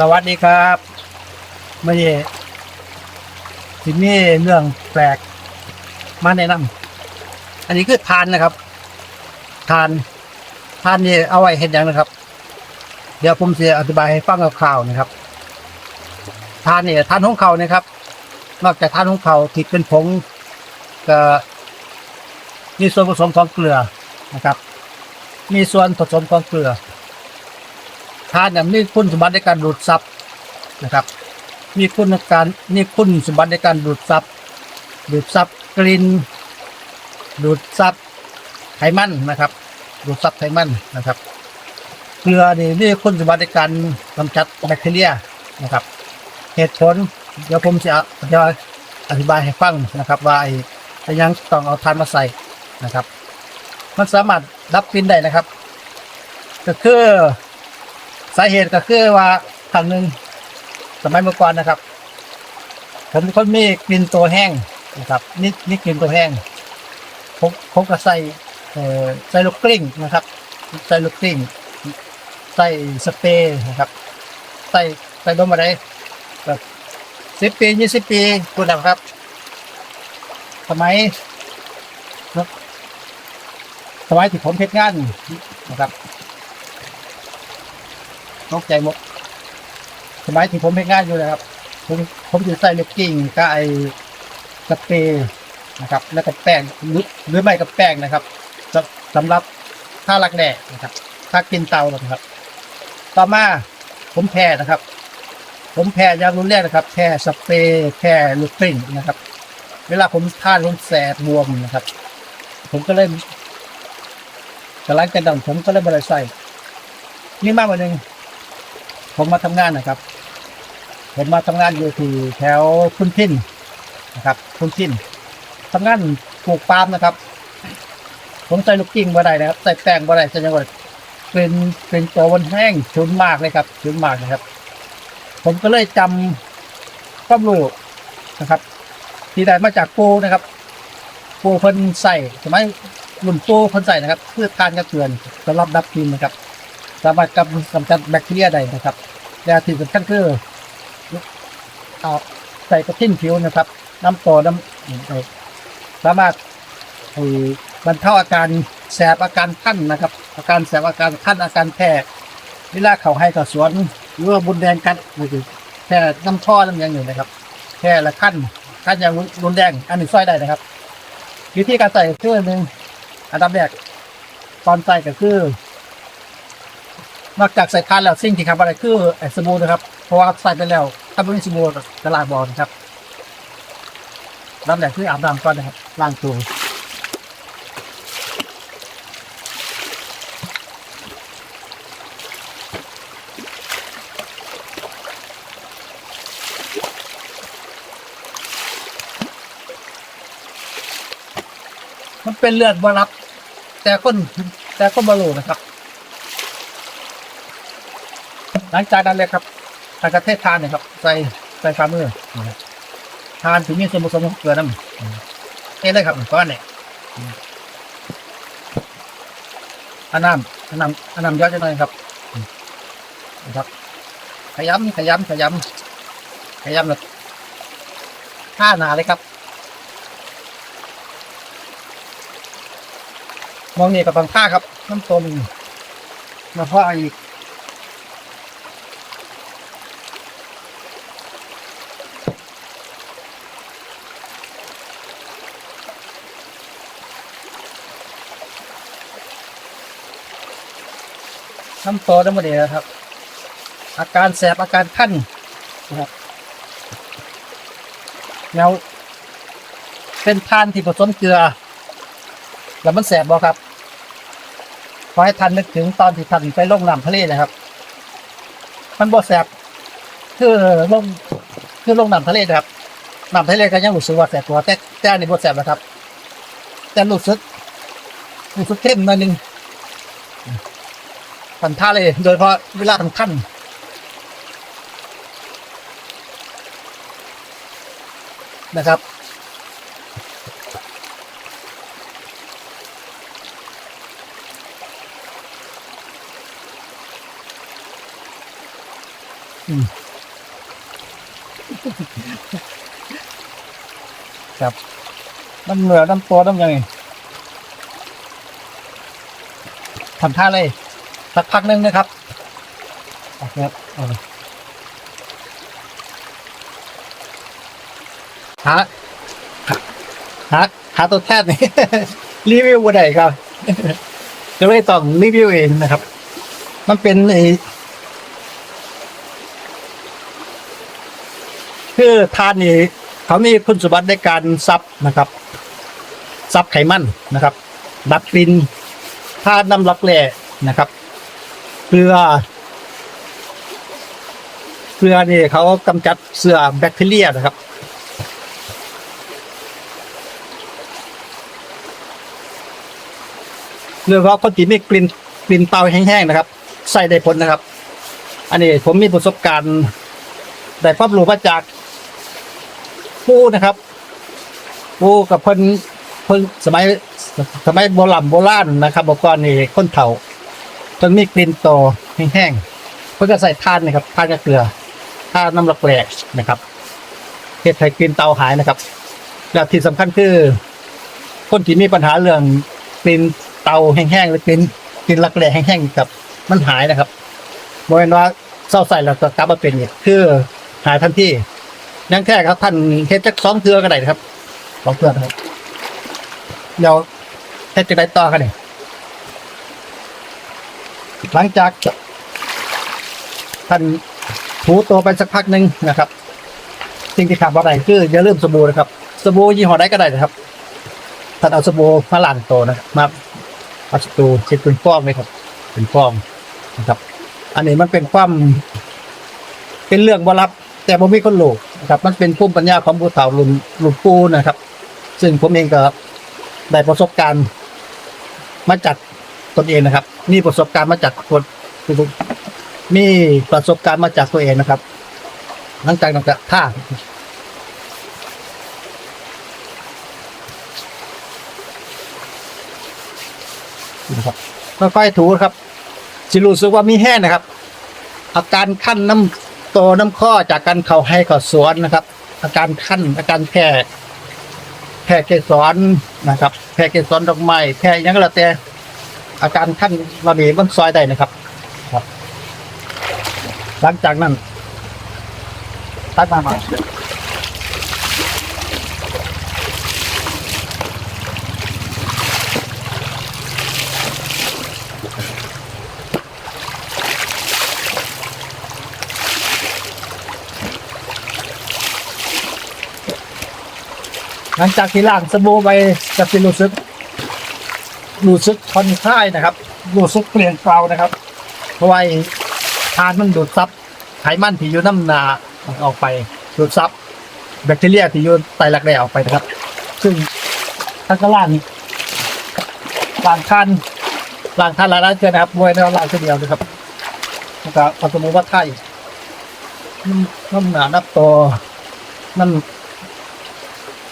สวัสดีครับไม่ใช่ที่นี่เรื่องแปลกมาแนะนำอันนี้คือทานนะครับ ทานทานนี่เอาไว้เห็นอย่างนะครับ เดี๋ยวผมจะอธิบายให้ฟังข่าวๆนะครับ ทานเนี่ยทานของเขานะครับ นอกจากทานของเขาที่เป็นผงก็มีส่วนผสมของเกลือนะครับ มีส่วนผสมของเกลือ ทานเนี่ยมีคุณสมบัติในการดูดซับนะครับ มีคุณการมีคุณสมบัติในการดูดซับดูดซับกลิ่นดูดซับไขมันนะครับ ดูดซับไขมันนะครับเกลือนี่มีคุณสมบัติในการกำจัดแบคทีเรียนะครับ เหตุผลเดี๋ยวผมจะจะอธิบายให้ฟังนะครับ ว่าไอ้ไอ้ยังต้องเอาทานมาใส่นะครับ มันสามารถดับกลิ่นได้นะครับ ก็คือ สาเหตุก็คือว่าครั้งหนึ่งสมัยเมื่อก่อนนะครับผมเป็นคนมีกลิ่นตัวแห้งนะครับนี่นี่กลิ่นตัวแห้งผมผมก็ใส่เอ่อใส่ลูกกลิ้งนะครับ ใส่ลูกกลิ้งใส่สเปรย์นะครับ ใส่ใส่ดมอะไรแบบสิบปียี่สิบปีคุณนะครับสมัยสมัยที่ผมเพชรงานนะครับ ตกใจหมดสมัยที่ผมเพชรงานอยู่นะครับ ผมผมจะใส่เลูกกิ้งก็ไอสเปรย์นะครับ แล้วก็แป้งหรือหรือไม่กับแป้งนะครับสำสำหรับถ้ารักแด่นะครับ ถ้ากินเตานะครับ ต่อมาผมแพ้นะครับ ผมแพ้ยารุนแรงนะครับแพ้สเปรย์แพ้ลูกกลิ้งนะครับ เวลาผมทานลมแสบบวมนะครับ ผมก็เล่นกำลังกันดังผมก็เล่นบริใส่นี่มากกว่าหนึ่ง ผมมาทำงานนะครับ ผมมาทำงานอยู่ที่แถวคุณพินนะครับคุณพินทำงานปลูกปาล์มนะครับ ผมใส่ลูกกิ้งบ่ได้นะครับใส่แป้งบ่ได้ใส่ยังไงเป็นเป็นตัววันแห้งชุนมากเลยครับชุนมากนะครับ ผมก็เลยจำความรู้นะครับ ที่ได้มาจากปูนะครับปูเพิ่นใส่สมัยรุ่นปูเพิ่นใส่นะครับ เพื่อทานกระเตือนสำหรับดับกินนะครับ สามารถกำกำจัดแบคทีเรียได้นะครับและที่สำคัญคือเอาใส่กระทิ้นผิวนะครับ น้ำตัวน้ำสามารถบรรเทาอาการแสบอาการขั้นนะครับ อาการแสบอาการขั้นอาการแพ้เวลาเขาให้กับสวนหรือว่าบุญแดงกันหรือแพ้น้ำท่อน้ำยังอยู่นะครับแพ้และขั้นขั้นอย่างรุนแรงอันนี้ช่วยได้นะครับ วิธีการใส่คือหนึ่งอันดับแรกตอนใส่ก็คือ นอกจากใส่ทานแล้วสิ่งที่ทำอะไรคือไอ้สบู่นะครับ เพราะว่าใส่ไปแล้ว ถ้าไม่มีสบู่จะล้างบอลนะครับน้ำแรกคืออาบน้ำก่อนนะครับล้างตัวมันเป็นเลือดบรับ แต่คนแต่คนบรูนะครับ หลังจากนั้นเลยครับทานกระเทศทานเนี่ยครับ ใส่ใส่ฝ่ามือทานถึงมีส่วนผสมของเกลือน้ำนี่เลยครับก้อนเนี่ยอันน้ำอันน้ำอันน้ำยอนจะหน่อยครับนะครับขยำขยำขยำขยำแบบท่าหนาเลยครับ มองนี่กับบางท่าครับน้ำต้มมาพ่ออีก น้ำโตทั้งหมดเลยนะครับ อาการแสบอาการขั้นนะครับแล้วเป็นทานที่ผสมเกลือ แล้วมันแสบบ่ครับขอให้ทันนึกถึงตอนที่ทันไปลงน้ำทะเลนะครับ มันบ่แสบคือลงคือลงน้ำทะเลนะครับน้ำทะเลก็ยังรู้สึกว่าแสบตัวแต่แต่อันนี่บ่แสบนะครับ แต่รู้สึกรู้สึกเข้มหน่อยหนึง พันท่าเลย โดยเฉพาะเวลาทำขั้นนะครับอืมครับ น้ำเหนือน้ำตัวน้ำยังไงทำท่าเลย สักพักหนึงนะครับโอเคครับเอาเลยหาหาหาตัวแทนนี่รีวิวบ่ได้ครับก็เลยต้องรีวิวเองนะครับ มันเป็นไอ้คือทานนี่เขามีคุณสมบัติในการซับนะครับซับไขมันนะครับดับกลิ่นทานน้ำรักแร่นะครับ เกลือ เกลือนี่เขากำจัดเสื้อแบคทีเรียนะครับ เรื่องว่าคนที่มีกลิ่นกลิ่นเตาแห้งๆนะครับ ใส่ได้ผลนะครับ อันนี้ผมมีประสบการณ์ได้ความรู้มาจากผู้นะครับผู้กับเพิ่นเพิ่นสมัยสมัยโบราณโบราณนะครับบอกก่อนนี่คนเฒ่า จนมีกลิ่นโตแห้งๆเพิ่นก็ใส่ทานนะครับทานกับเกลือทานน้ำรักแหลกนะครับเฮ็ดให้กลิ่นเตาหายนะครับ แล้วที่สำคัญคือ คนที่มีปัญหาเรื่องกลิ่นเตาแห้งๆหรือกลิ่นกลิ่นรักแร้แห้งๆกับมันหายนะครับบริเวณว่าเศร้าใส่แล้วก็กลับมาเป็นอีกคือหายทันทียังแค่ครับท่านเฮ็ดจักสองเทือก็ได้นะครับสองเทือนะครับเดี๋ยวเฮ็ดจะได้ต่อกันนี่ หลังจากท่านถูตัวไปสักพักหนึ่งนะครับ สิ่งที่ขาดบ่าได้คืออย่าลืมสบู่นะครับ สบู่ยี่ห้อใดก็ได้นะครับท่านเอาสบู่มาล้างตัวนะมาเอาสบู่เช็ดเป็นฟองเลยครับ เป็นฟองนะครับ อันนี้มันเป็นความเป็นเรื่องบ่ลับ แต่ผมมีคนโลกนะครับ มันเป็นภูมิปัญญาของผู้เฒ่ารุ่นรุ่นปู่นะครับ ซึ่งผมเองก็ได้ประสบการณ์มาจาก ตนเองนะครับมีประสบการณ์มาจากคนมีประสบการณ์มาจากตัวเองนะครับ หลังจากนั้นก็ท่านะครับค่อยๆถูครับสิรู้สึกว่ามีแห้งนะครับ อาการขั้นน้ำโตน้ำข้อจากการเข่าให้เข่าสวนนะครับ อาการขั้นอาการแพ้แพ้เกสรนะครับ แพ้เกสรดอกไม้แพ้ยังก็แล้วแต่ อาการขั้นเราดีมันซอยได้นะครับ ครับ หลังจากนั้นตัดมามาหลังจากที่ล้างสบู่ไปจะเป็นรู้สึก รู้สึกผ่อนคลายนะครับรู้สึกเปลี่ยนเปล่านะครับ เพราะว่าไอ้ทานมันดูดซับไขมันที่อยู่น้ำหนาออกไปดูดซับแบคทีเรียที่อยู่ใต้รักแร้ออกไปนะครับ ซึ่งท่านก็ล้างล้างคันล้างคันหลายๆเทื่อนะครับมวยในล้างเทื่อเดียวนะครับแล้วก็เอาสมมติว่าไข่น้ำหนานับตัวนั่น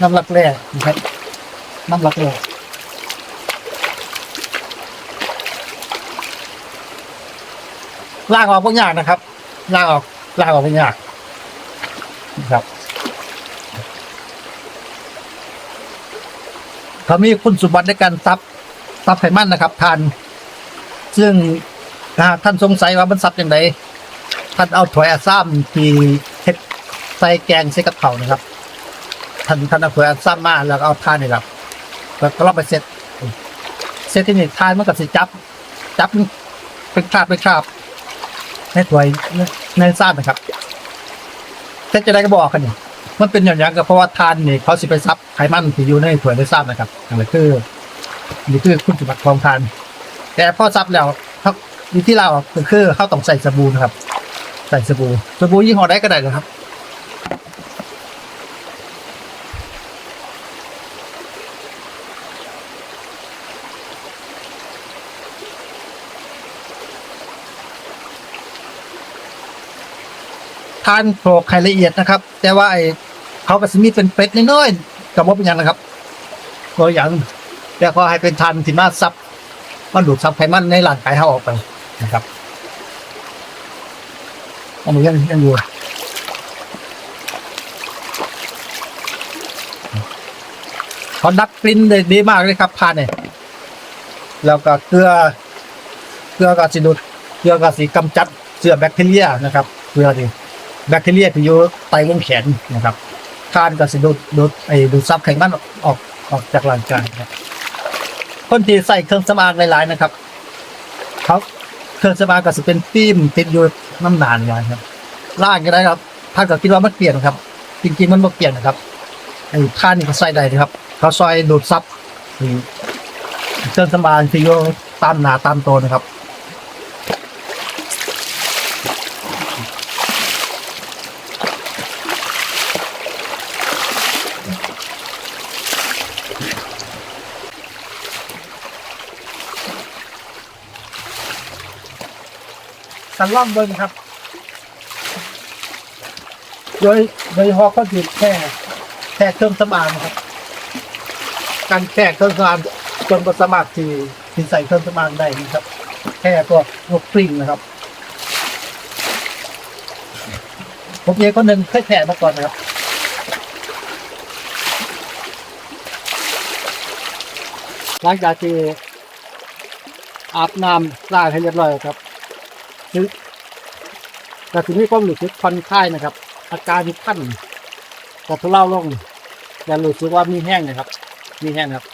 น้ำรักแร่นะครับน้ำรักแร่ ลากออกพวกยากนะครับ ลากออกลากออกพวกยากนะครับเขามีคุณสมบัติในการซับซับไขมันนะครับทาน ซึ่งท่านสงสัยว่ามันซับอย่างไรท่านเอาถั่วอาซ้ำที่เฮ็ดใส่แกงใส่กระเพรานะครับท่านท่านเอาเผื่อซ้ำมาแล้วเอาทานนี่ครับแล้วก็ลองไปเซตเซตที่นี่ทานมันกับสิจับ จับเป็นคราบเป็นคราบ ในถ้วยในซ้ำนะครับเซตจะได้ก็บอกกันนี่มันเป็นอย่างยังก็เพราะว่าทานนี่เขาสิไปซับไขมันที่อยู่ในถ้วยในซ้ำนะครับอย่างไรคือนี่คือคุณสมบัติของทาน แต่พอซับแล้วเขาวิธีเราคือเขาต้องใส่สบู่นะครับ ใส่สบู่สบู่ยี่ห้อใดก็ได้นะครับ ทานโขลกไข่ละเอียดนะครับ แต่ว่าไอ้เขาก็สิมีเป็นเป็ดน้อยๆกับว่าเป็นยังนะครับตัวอย่างแต่ก็ให้เป็นทานที่มาซับมันดูดซับไขมันในร่างกายเขาออกไปนะครับอันนี้ยังยังอยู่เขาดับกลิ่นได้ดีมากเลยครับพานเนี่ยแล้วก็เกลือเกลือกับสิดูดเกลือกับสีกำจัดเชื้อแบคทีเรียนะครับเกลือที่ แบคทีเรียที่อยู่ใต้วงแขนนะครับทานกับสิดูดดูดไอ้ดูดซับไขมันออกออกจากร่างกายนะครับคนที่ใส่เครื่องสำอางหลายๆนะครับเขาเครื่องสำอางก็จะเป็นฟิล์มติดอยู่น้ำนานไว้ครับล่างก็ได้ครับถ้าเกิดคิดว่ามันเปลี่ยนครับ จริงๆมันไม่เปลี่ยนนะครับไอ้ท่านนี่ก็ใส่ได้นะครับ เขาซอยดูดซับไอ้เครื่องสำอางที่อยู่ตามหนาตามตัวนะครับ สันล่องเบิ้งครับ โดยโดยเฉพาะก็คือแค่แค่เครื่องสำอานครับ การแค่เครื่องสำอางจนก็สามารถที่ที่ใส่เครื่องสำอางได้นะครับ แค่ตัวตัวกริ่งนะครับ ผมเองก็หนึ่งเคยแข่มาก่อนนะครับหลังจากที่อาบน้ำล้างให้เรียบร้อยครับ คือแต่ทีนี้ความรู้สึกผ่อนคลายนะครับ อาการขั้นก็ทุเลาลงแต่รู้สึกว่ามีแห้งนะครับ มีแห้งครับ